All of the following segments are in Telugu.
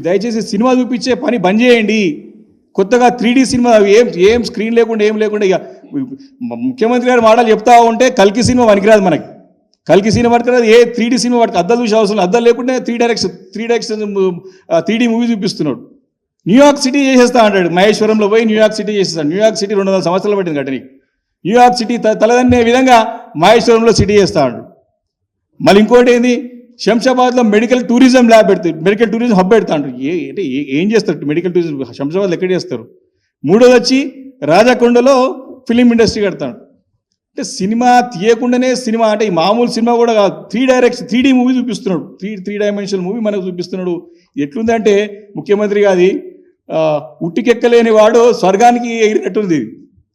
దయచేసి సినిమా చూపించే పని బంద్ చేయండి. కొత్తగా త్రీడీ సినిమా ఏం ఏం స్క్రీన్ లేకుండా ఏం లేకుండా ఇక ముఖ్యమంత్రి గారు మాటలు చెప్తా ఉంటే కల్కి సినిమా పనికిరాదు మనకి. కల్కి సినిమా పట్టుకురాదు ఏ త్రీ సినిమా పట్టుకు అద్దలు చూసే అవసరం అద్దలు లేకుండా three direction three direction three D movie చూపిస్తున్నాడు. న్యూయార్క్ సిటీ చేసేస్తా అంటాడు. మహేశ్వరంలో పోయి న్యూయార్క్ సిటీ చేసేస్తాడు. న్యూయార్క్ సిటీ రెండు వందల సంవత్సరాలు పట్టింది కట్టనికి న్యూయార్క్ సిటీ త- తలదన్నే విధంగా మహేశ్వరంలో సిటీ చేస్తా అంటాడు. మళ్ళీ ఇంకోటి ఏంది? శంషాబాద్లో మెడికల్ టూరిజం ల్యాబ్ పెడతారు మెడికల్ టూరిజం హబ్ పెడతా అంటారు ఏ అంటే ఏం చేస్తారు? మెడికల్ టూరిజం శంషాబాద్లో ఎక్కడ చేస్తారు? మూడోది వచ్చి రాజకొండలో ఫిలిం ఇండస్ట్రీ కడతాడు అంటే సినిమా తీయకుండానే సినిమా అంటే ఈ మామూలు సినిమా కూడా కాదు. త్రీ డైరెక్షన్ త్రీ మూవీ చూపిస్తున్నాడు. త్రీ త్రీ డైమెన్షనల్ మూవీ మనకు చూపిస్తున్నాడు. ఎట్లుందంటే ముఖ్యమంత్రి గారి ఉట్టికెక్కలేని వాడు స్వర్గానికి ఎగిరినట్టుంది.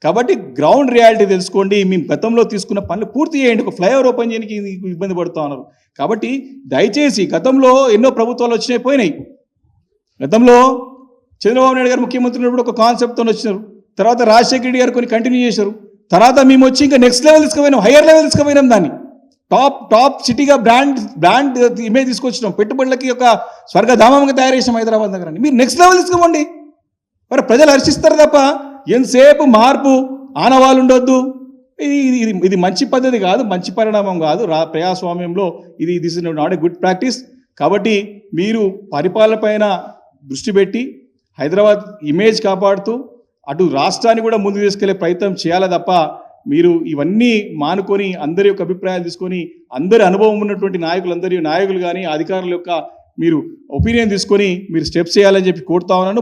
కాబట్టి గ్రౌండ్ రియాలిటీ తెలుసుకోండి మేము గతంలో తీసుకున్న పనులు పూర్తి చేయండి ఒక ఫ్లైఓవర్ ఓపెన్ చేయడానికి ఇబ్బంది పడుతూ ఉన్నారు. కాబట్టి దయచేసి గతంలో ఎన్నో ప్రభుత్వాలు వచ్చినాయి పోయినాయి. గతంలో చంద్రబాబు నాయుడు గారు ముఖ్యమంత్రి ఉన్నప్పుడు ఒక కాన్సెప్ట్తో వచ్చినారు. తర్వాత రాజశేఖర రెడ్డి గారు కొన్ని కంటిన్యూ చేశారు. తర్వాత మేము వచ్చి ఇంకా నెక్స్ట్ లెవెల్ తీసుకుపోయినాం హయ్యర్ లెవెల్ తీసుకుపోయినాం దాన్ని. టాప్ టాప్ సిటీగా బ్రాండ్ బ్రాండ్ ఇమేజ్ తీసుకొచ్చినాం. పెట్టుబడులకి ఒక స్వర్గధామంగా తయారు చేసాం హైదరాబాద్ నగరాన్ని. మీరు నెక్స్ట్ లెవెల్ తీసుకోండి మరి ప్రజలు హర్షిస్తారు తప్ప ఎంతసేపు మార్పు ఆనవాళ్ళు ఉండొద్దు ఇది ఇది- ఇది మంచి పద్ధతి కాదు మంచి పరిణామం కాదు. రా ప్రజాస్వామ్యంలో ఇది this is not a good practice కాబట్టి మీరు పరిపాలన పైన దృష్టి పెట్టి హైదరాబాద్ ఇమేజ్ కాపాడుతూ అటు రాష్ట్రాన్ని కూడా ముందు తీసుకెళ్ళే ప్రయత్నం చేయాలి తప్ప మీరు ఇవన్నీ మానుకొని అందరి యొక్క అభిప్రాయాలు తీసుకొని అందరి అనుభవం ఉన్నటువంటి నాయకులందరి నాయకులు కానీ అధికారుల యొక్క మీరు ఒపీనియన్ తీసుకొని మీరు స్టెప్స్ చేయాలని చెప్పి కోరుతా ఉన్నాను.